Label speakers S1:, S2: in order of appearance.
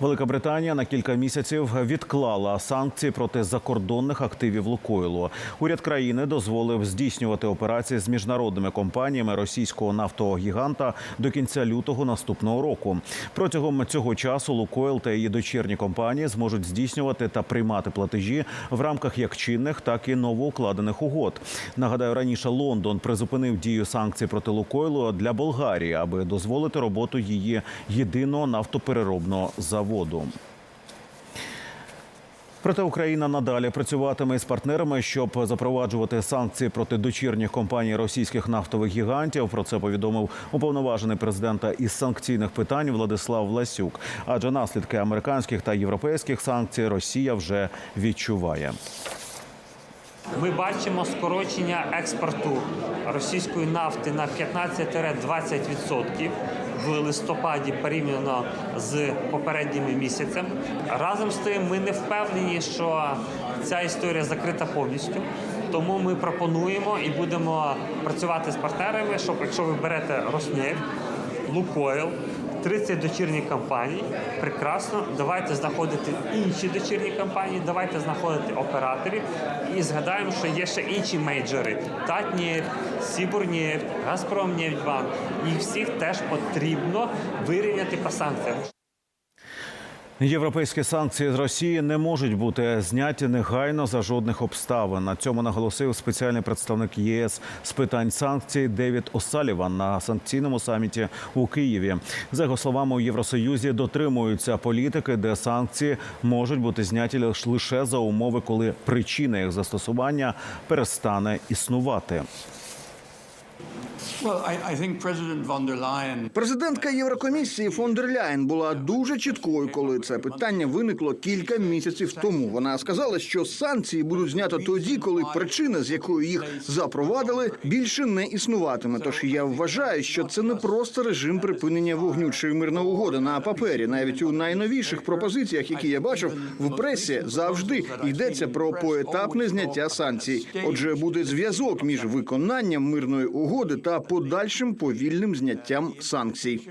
S1: Велика Британія на кілька місяців відклала санкції проти закордонних активів Лукойлу. Уряд країни дозволив здійснювати операції з міжнародними компаніями російського нафтового гіганта до кінця лютого наступного року. Протягом цього часу Лукойл та її дочірні компанії зможуть здійснювати та приймати платежі в рамках як чинних, так і новоукладених угод. Нагадаю, раніше Лондон призупинив дію санкцій проти Лукойлу для Болгарії, аби дозволити роботу її єдиного нафтопереробного заводу. Проте Україна надалі працюватиме з партнерами, щоб запроваджувати санкції проти дочірніх компаній російських нафтових гігантів. Про це повідомив уповноважений президента із санкційних питань Владислав Власюк. Адже наслідки американських та європейських санкцій Росія вже відчуває.
S2: Ми бачимо скорочення експорту російської нафти на 15-20% в листопаді порівняно з попередніми місяцями. Разом з тим, ми не впевнені, що ця історія закрита повністю. Тому ми пропонуємо і будемо працювати з партнерами, щоб якщо ви берете Роснефть, Лукойл, 30 дочірніх компаній. Прекрасно, давайте знаходити інші дочірні компанії, давайте знаходити операторів і згадаємо, що є ще інші мейджори: Татнєв, Сібурнєв, Газпромнєвбанк. Їх всіх теж потрібно вирівняти по санкціям.
S1: Європейські санкції з Росії не можуть бути зняті негайно за жодних обставин. На цьому наголосив спеціальний представник ЄС з питань санкцій Девід О'Саліван на санкційному саміті у Києві. За його словами, у Євросоюзі дотримуються політики, де санкції можуть бути зняті лише за умови, коли причина їх застосування перестане існувати.
S3: Президентка Єврокомісії фон дер Ляєн була дуже чіткою, коли це питання виникло кілька місяців тому. Вона сказала, що санкції будуть знято тоді, коли причина, з якою їх запровадили, більше не існуватиме. Тож я вважаю, що це не просто режим припинення вогню чи мирна угода на папері. Навіть у найновіших пропозиціях, які я бачив в пресі, завжди йдеться про поетапне зняття санкцій. Отже, буде зв'язок між виконанням мирної угоди та подальшим повільним зняттям санкцій.